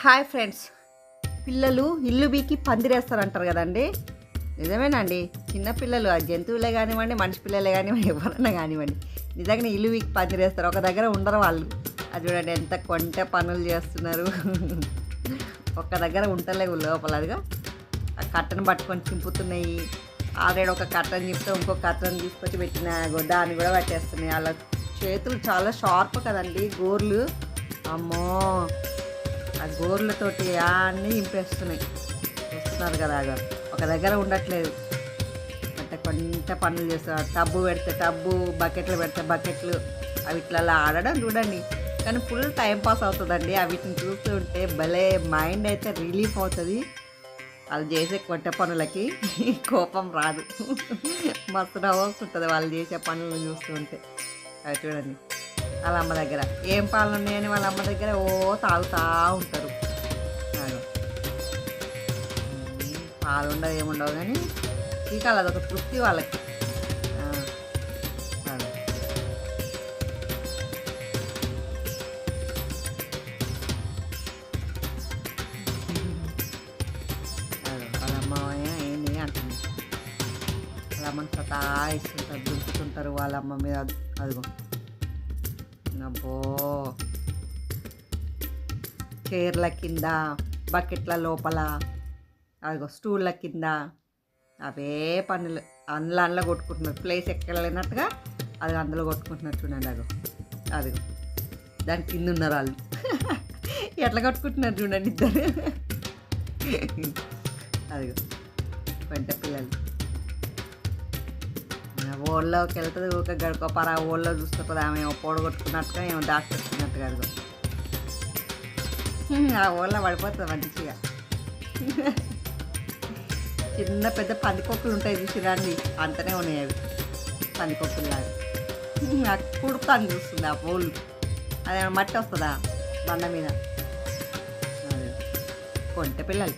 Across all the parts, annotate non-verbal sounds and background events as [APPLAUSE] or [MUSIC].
Hi friends. పిల్లలు ఇల్లు బీకి పందిరేస్తారంటారు కదండి. నిజమేనండి. చిన్నపిల్లలు ఆ జంతువులే కానివ్వండి మనిషి పిల్లలే కానివ్వండి ఎవరన్నా కానివ్వండి. నిజంగానే ఇల్లు బీకి పందిరేస్తారు. ఒక దగ్గర ఉండరు వాళ్ళు. అది చూడండి ఎంత కొంట పనులు చేస్తున్నారు. ఒక్క దగ్గర ఉంటలేవు లోపల అదిగా. ఆ కట్టను పట్టుకొని చింపుతున్నాయి. ఆల్రెడీ ఒక కట్టను చెప్తే ఇంకో కట్టను తీసుకొచ్చి పెట్టిన దాన్ని కూడా పట్టేస్తున్నాయి. అలా చేతులు చాలా షార్ప్ కదండి గోర్లు. అమ్మో! గోర్లతోటి అన్నీ ఇంపేస్తున్నాయి. చూస్తున్నారు కదా ఒక దగ్గర ఉండట్లేదు. అంటే కొంత పనులు చేస్తారు టబ్బు పెడితే టబ్బు బకెట్లు పెడితే బకెట్లు అవి ఇట్లా ఆడడం చూడండి. కానీ ఫుల్ టైం పాస్ అవుతుందండి. వీటిని చూస్తూ ఉంటే భలే మైండ్ అయితే రిలీఫ్ అవుతుంది. వాళ్ళు చేసే కొట్టే పనులకి కోపం రాదు. మస్తు నవ్వుతుంటుంది వాళ్ళు చేసే పనులను చూస్తూ ఉంటే. అవి చూడండి. వాళ్ళ అమ్మ దగ్గర. ఏం పాలు ఉన్నాయని వాళ్ళ అమ్మ దగ్గర ఓ తాగుతా ఉంటారు. పాలు ఉండదు ఏముండవు కానీ చీకాలు అదొక తృప్తి వాళ్ళకి. ఆ, ఆగో. వాళ్ళ అమ్మ ఏంది సతాయిస్తుంటారు దుంకుతుంటారు వాళ్ళ అమ్మ మీద. అదిగో. అబ్బో. చైర్ల కింద బకెట్ల లోపల అదిగో స్టూళ్ళ కింద అవే పనులు. అందులో అందులో కొట్టుకుంటున్నారు. ప్లేస్ ఎక్కలేనట్టుగా అది అందులో కొట్టుకుంటున్నారు చూడండి అదిగో. అదిగో. దాని కింద ఉన్నారు వాళ్ళు. [LAUGHS] ఎట్లా కొట్టుకుంటున్నారు చూడండి ఇద్దరు. [LAUGHS] అదిగో. పెద్ద పిల్లలు. ఊళ్ళోకి వెళ్తుంది ఊరికే గడుకోపారా ఓళ్ళో చూస్తే ఆమె ఏమో పొడగొట్టుకున్నట్టుగా ఏమో దాచిపెట్టుకున్నట్టుగా అదిగో. ఆ ఊళ్ళో పడిపోతుంది మంచిగా చిన్న పెద్ద పందికొక్కులు ఉంటాయి చూసిరండి అంతనే ఉన్నాయి అవి. పందికొక్కులు లాగా కుడుతాను చూస్తుంది ఆ ఓళ్ళు అదేమో మట్టి వస్తుందా బండ మీద? అదే కొంటె పిల్లలు.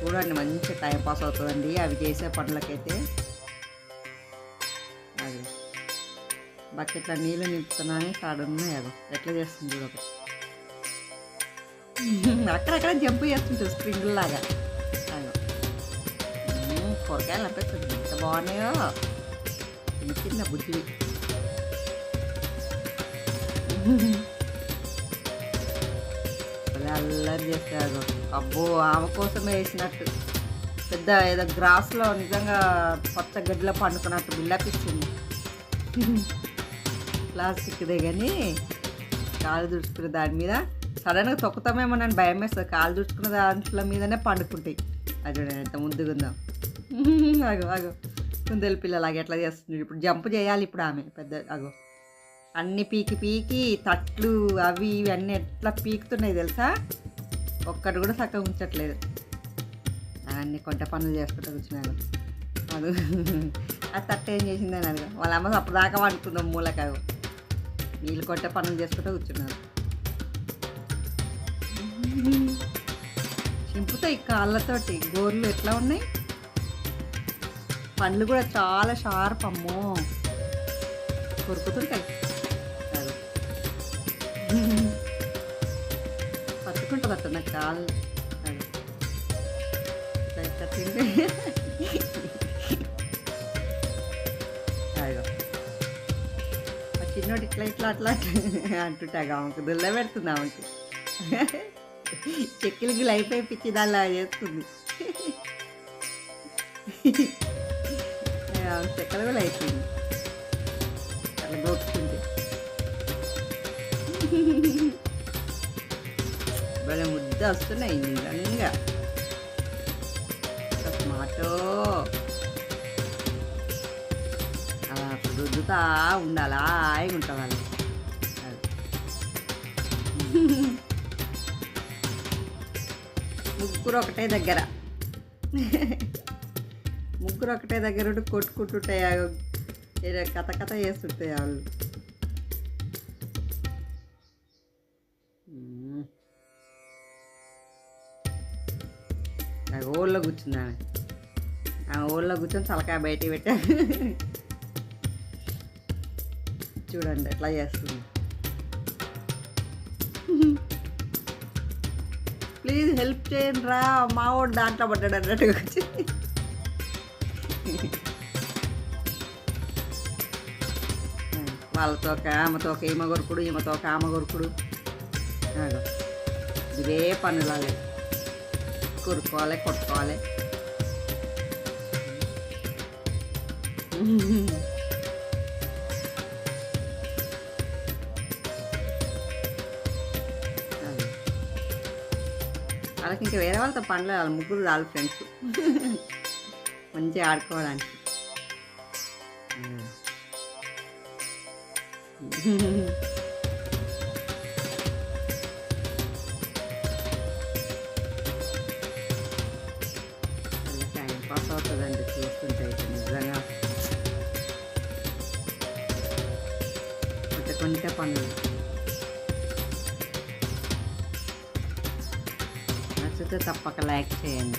చూడండి మంచి టైం పాస్ అవుతుందండి అవి చేసే పనులకైతే. బకెట్ల నీళ్ళు నింపుతున్నాను కాడున్నాయి అది ఎట్లా చేస్తుంది చూడ [LAUGHS] అక్కడక్కడ జంప్ చేస్తుంటుంది స్ప్రింగ్ లాగా. అదో కూరగాయలు అనిపిస్తుంది ఎంత బాగున్నాయో. చిన్న చిన్న బుద్ధివి అల్లరి చేస్తారు అబ్బో ఆమె కోసమే వేసినట్టు. పెద్ద ఏదో గ్రాస్లో నిజంగా పచ్చ గడ్డిలో పండుకున్నట్టు బిల్డప్ ప్లాస్టిక్దే కానీ కాలు దుడుచుకునే దాని మీద సడన్గా తొక్కుతామేమో నన్ను భయం వేస్తుంది. కాలు దుడుచుకున్న దాంట్లో మీదనే పండుకుంటాయి. అది చూడండి ఎంత ముందుగా ఉందాం. [LAUGHS] అగో అగో. కుందేలు పిల్లలాగా ఎట్లా చేస్తుంది. ఇప్పుడు జంప్ చేయాలి ఇప్పుడు ఆమె. పెద్ద అగో. అన్ని పీకి పీకి తట్లు అవి ఇవి అన్నీ ఎట్లా పీకుతున్నాయి తెలుసా? ఒక్కటి కూడా చక్కగా ఉంచట్లేదు. అన్ని కొంట పనులు చేసుకుంటూ కూర్చున్నాను. అది [LAUGHS] ఆ తట్ట ఏం చేసిందని అదిగో వాళ్ళ అమ్మ అప్పుడు దాకా వండుకుందాం మూలకాగు. నీళ్ళు కొట్టే పనులు చేసుకుంటూ కూర్చున్నారు. చింపుతాయి కాళ్ళతోటి. గోర్లు ఎట్లా ఉన్నాయి? పండ్లు కూడా చాలా షార్ప్ అమ్మో. కొరుకుతుంటాయి పట్టుకుంటా పట్టు నాకు కాళ్ళు తింటే. అదిగో చిన్నోడు ఇట్లా ఇట్లా అట్లా అంటుంటాగా ఆమెకు దుల్ల పెడుతుంది ఆమెకి. చెక్కిలు గిలు అయిపోయి పిచ్చి దానిలా చేస్తుంది. ఆమె చెక్కలు కూడా అయిపోయింది. అట్లా గోపుతుంటే భలే ముద్ద వస్తున్నాయి నిజంగా టమాటో రుద్దుతా ఉండాలి? హాయిగా ఉంటాం వాళ్ళు. ముగ్గురు ఒకటే దగ్గర. ముగ్గురు ఒకటే దగ్గర ఉండి కొట్టుకుంటుంటాయి ఆ కథ కథ చేస్తుంటాయి వాళ్ళు. ఓళ్ళో ఊళ్ళో కూర్చుంది ఆమె. ఆ ఊళ్ళో కూర్చొని తలకాయ బయటికి పెట్టాను. చూడండి ఎట్లా చేస్తుంది. ప్లీజ్ హెల్ప్ చేయండి రా మావాడు దాంట్లో పడ్డాడు అన్నట్టుగా వచ్చి. వాళ్ళతో ఒక ఆమెతో ఒక ఈమె కొరుకుడు ఈమెతో ఒక ఆమె కొరుకుడు ఆగో. ఇవే పనులాలే. కొరుక్కోవాలి కొట్టుకోవాలి. వాళ్ళకి ఇంకా వేరే వాళ్ళతో పండ్లు వాళ్ళ ముగ్గురు వాళ్ళ ఫ్రెండ్స్ మంచిగా ఆడుకోవడానికి. టైం పాస్ అవుతుందండి చూస్తుంటే అయితే నిజంగా. కొంచెం పండుగ పనులు నచ్చితే తప్పక లైక్ చేయండి